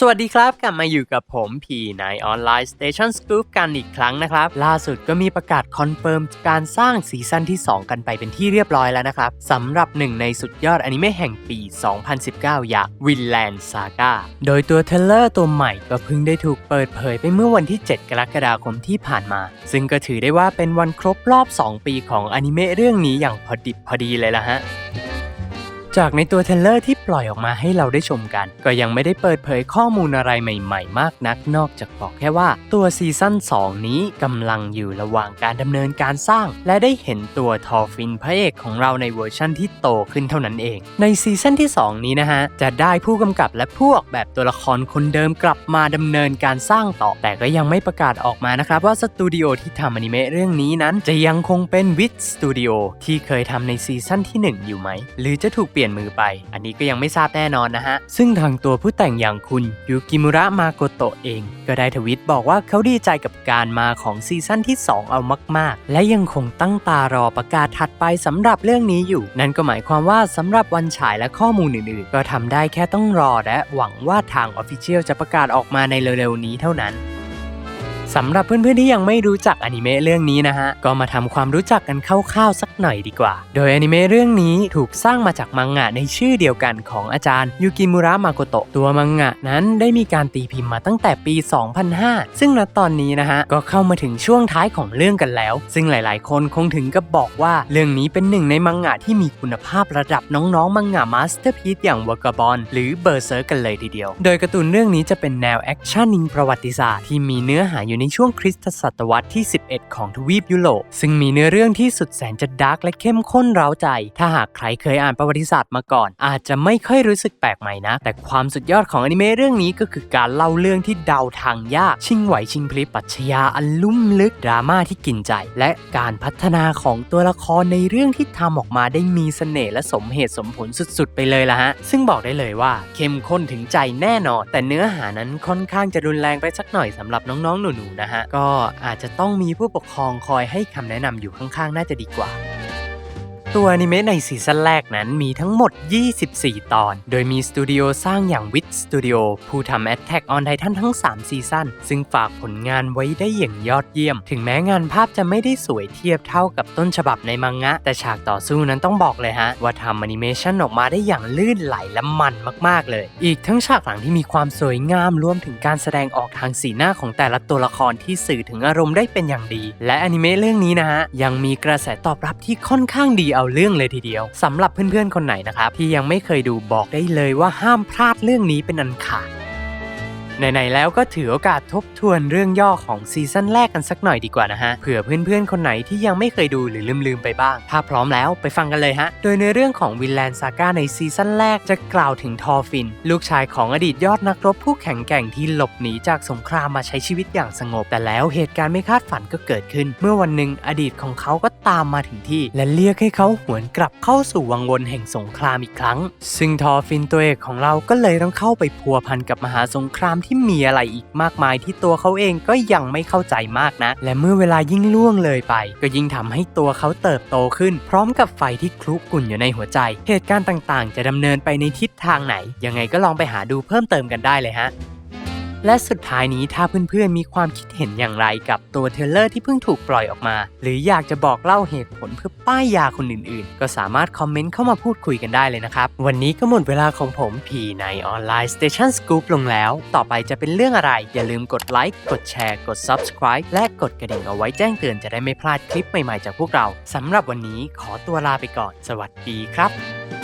สวัสดีครับ กลับมาอยู่กับผมพีในออนไลน์ Station Scoop กันอีกครั้งนะครับ ล่าสุดก็มีประกาศคอนเฟิร์มการสร้างซีซั่นที่ 2 กันไปเป็นที่เรียบร้อยแล้วนะครับสำหรับหนึ่งในสุดยอดอนิเมะแห่งปี 2019 อย่าง Vinland Saga โดยตัวเทเลอร์ตัวใหม่ก็เพิ่งได้ถูกเปิดเผยไปเมื่อวันที่ 7 กรกฎาคมที่ผ่านมา ซึ่งก็ถือได้ว่าเป็นวันครบรอบ 2 ปีของอนิเมะเรื่องนี้อย่างพอดิบพอดีเลยละฮะ จากในตัวเทเลอร์ที่ปล่อยออกมาให้เราได้ชมกัน ก็ยังไม่ได้เปิดเผยข้อมูลอะไรใหม่ๆ มากนัก นอกจากบอกแค่ว่าตัวซีซั่น 2 นี้กำลังอยู่ระหว่างการดำเนินการสร้าง และได้เห็นตัวทอฟินพระเอกของเราในเวอร์ชั่นที่โตขึ้นเท่านั้นเอง ในซีซั่นที่ 2 นี้นะฮะ จะได้ผู้กำกับและพวกแบบตัวละครคนเดิมกลับมาดำเนินการสร้างต่อ แต่ก็ยังไม่ประกาศออกมานะครับว่าสตูดิโอที่ทำอนิเมะเรื่องนี้นั้น จะยังคงเป็นวิ t สตูดิโอที่เคยทำในซีซั่นที่ 1 อยู่ไหมหรือจะถูกเปลี่ยนมือไป อันนี้ก็ยังไม่ทราบแน่นอนนะฮะ ซึ่งทางตัวผู้แต่งอย่างคุณยูกิมุระมาโกโตะเอง ก็ได้ทวิตบอกว่าเขาดีใจกับการมาของซีซั่นที่ 2 เอามาก ๆ และยังคงตั้งตารอประกาศถัดไปสำหรับเรื่องนี้อยู่ นั่นก็หมายความว่าสำหรับวันฉายและข้อมูลอื่น ๆ ก็ทำได้แค่ต้องรอและหวังว่าทางออฟฟิเชียลจะประกาศออกมาในเร็ว ๆ นี้เท่านั้น สำหรับเพื่อนๆที่ยังไม่รู้จักอนิเมะเรื่องนี้นะฮะ ก็มาทำความรู้จักกันคร่าวๆสักหน่อยดีกว่า โดยอนิเมะเรื่องนี้ถูกสร้างมาจากมังงะในชื่อเดียวกันของอาจารย์ยูกิมุระมาโกโตะ ตัวมังงะนั้นได้มีการตีพิมพ์มาตั้งแต่ปี 2005 ซึ่งณตอนนี้นะฮะ ก็เข้ามาถึงช่วงท้ายของเรื่องกันแล้ว ซึ่งหลายๆ คนคงถึงกับบอกว่าเรื่องนี้เป็นหนึ่งในมังงะที่มีคุณภาพระดับน้องๆ มังงะมาสเตอร์พีซอย่างวากาบอลหรือเบอร์เซอร์กันเลยทีเดียว โดยการ์ตูนเรื่องนี้จะเป็นแนวแอคชั่นนิงประวัติศาสตร์ที่มีเนื้อหาอยู่ในช่วงคริสตศตวรรษที่ 11 ของทวีปยุโรป ซึ่งมีเนื้อเรื่องที่สุดแสนจะดาร์กและเข้มข้นเร้าใจ ถ้าหากใครเคยอ่านประวัติศาสตร์มาก่อน อาจจะไม่ค่อยรู้สึกแปลกใหม่นะ แต่ความสุดยอดของอนิเมะเรื่องนี้ก็คือการเล่าเรื่องที่เดาทางยาก ชิงไหวชิงพลิบปัชญาอันลุ่มลึกดราม่าที่กินใจ และการพัฒนาของตัวละครในเรื่องที่ทำออกมาได้มีเสน่ห์และสมเหตุสมผลสุดๆ ไปเลยละฮะ ซึ่งบอกได้เลยว่าเข้มข้นถึงใจแน่นอน แต่เนื้อหานั้นค่อนข้างจะรุนแรงไปสักหน่อยสำหรับน้องๆหนูนะฮะก็อาจจะต้องมีผู้ปกครองคอยให้คำแนะนำอยู่ข้างๆ น่าจะดีกว่า ตัวอนิเมะในซีซั่นแรกนั้นมีทั้งหมด 24 ตอน โดยมีสตูดิโอสร้างอย่าง Wit Studio ผู้ทำ Attack on Titan ทั้ง 3 ซีซั่น ซึ่งฝากผลงานไว้ได้อย่างยอดเยี่ยม ถึงแม้งานภาพจะไม่ได้สวยเทียบเท่ากับต้นฉบับในมังงะ แต่ฉากต่อสู้นั้นต้องบอกเลยฮะ ว่าทำแอนิเมชันออกมาได้อย่างลื่นไหลและมันมากๆเลย อีกทั้งฉากหลังที่มีความสวยงามรวมถึงการแสดงออกทางสีหน้าของแต่ละตัวละครที่สื่อถึงอารมณ์ได้เป็นอย่างดี และอนิเมะเรื่องนี้นะฮะยังมีกระแสตอบรับที่ค่อนข้างดีเอาเรื่องเลยทีเดียวสำหรับเพื่อนๆคนไหนนะครับที่ยังไม่เคยดูบอกได้เลยว่าห้ามพลาดเรื่องนี้เป็นอันขาด ไหนๆแล้วก็ถือโอกาสทบทวนเรื่องย่อของซีซั่นแรกกันสักหน่อยดีกว่านะฮะ เผื่อเพื่อนๆ คนไหนที่ยังไม่เคยดูหรือลืมๆไปบ้าง ถ้าพร้อมแล้วไปฟังกันเลยฮะ โดยในเรื่องของวินแลนด์ซาก้าในซีซั่นแรกจะกล่าวถึงทอฟิน ลูกชายของอดีตยอดนักรบผู้แข็งแกร่งที่หลบหนีจากสงครามมาใช้ชีวิตอย่างสงบ แต่แล้วเหตุการณ์ไม่คาดฝันก็เกิดขึ้น เมื่อวันหนึ่งอดีตของเขาก็ตามมาถึงที่ และเรียกให้เขาหวนกลับเข้าสู่วังวนแห่งสงครามอีกครั้ง ซึ่งทอฟินตัวเอกของเราก็เลยต้องเข้าไปพัวพันกับมหาสงครามที่มีอะไรอีกมากมายที่ตัวเขาเองก็ยังไม่เข้าใจมากนะ และเมื่อเวลายิ่งล่วงเลยไป ก็ยิ่งทำให้ตัวเขาเติบโตขึ้น พร้อมกับไฟที่คลุกกุ่นอยู่ในหัวใจ เหตุการณ์ต่างๆ จะดำเนินไปในทิศทางไหน ยังไงก็ลองไปหาดูเพิ่มเติมกันได้เลยฮะ และสุดท้ายนี้ถ้าเพื่อนๆมีความคิดเห็นอย่างไรกับตัวเทเลอร์ที่เพิ่งถูกปล่อยออกมา หรืออยากจะบอกเล่าเหตุผลเพื่อป้ายยาคนอื่นๆ ก็สามารถคอมเมนต์เข้ามาพูดคุยกันได้เลยนะครับ วันนี้ก็หมดเวลาของผมพีในออนไลน์ Station Scoop ลงแล้ว ต่อไปจะเป็นเรื่องอะไร อย่าลืมกดไลค์กดแชร์กด Subscribe และกดกระดิ่งเอาไว้แจ้งเตือนจะได้ไม่พลาดคลิปใหม่ๆจากพวกเราสำหรับวันนี้ขอตัวลาไปก่อน สวัสดีครับ